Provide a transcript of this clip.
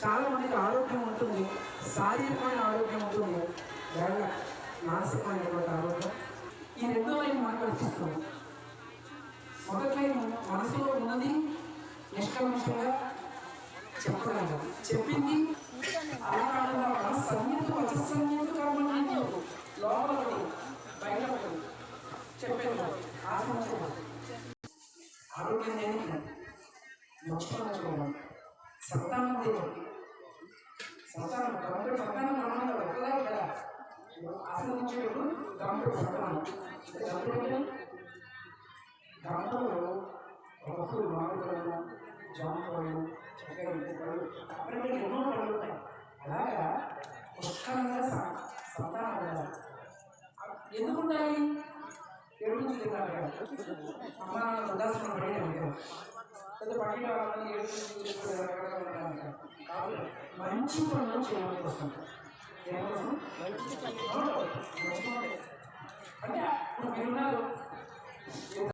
చాలా మందికి ఆరోగ్యం ఉంటుంది శారీరకమైన ఆరోగ్యం ఉంటుంది. లేదా మానసికమైనటువంటి ఆరోగ్యం? ఈ రెండో లైన్ మనకు కనిపిస్తుంది మొదటి లైన్ మనసులో ఉన్నది నిష్కల్మషంగా చెప్పగలరు చెప్పింది అలా కాకుండా మన సంగీతం అసంగీత కర్మలు లోపల బయట చెప్పేది ఆత్మ ఆరోగ్యం దేనికి మోక్షం సంతానం దేవుడు సంతానం గంపెడు సంతానం బ్రహ్మాండం ఒక్కదా కదా ఆశ్రయించేటప్పుడు గంపెడు సంతానం గంపెడు గంపలు ఒకప్పుడు మామిడికాయలు జామకాయలు చక్కెర పళ్ళు అక్కడ ఎన్నో పళ్ళు ఉంటాయి. అలాగా? పుష్కలంగా స- సంతానం ఉండాలి ఎందుకు ఉండాలి ఏడు తిన్నారు కదా. అమ్మ వృద్ధాశ్రమం పడిన కదా పెద్ద పట్టిన మంచి పనులు చేయడానికి వస్తుంటారు అంటే ఇప్పుడు మీరున్నారు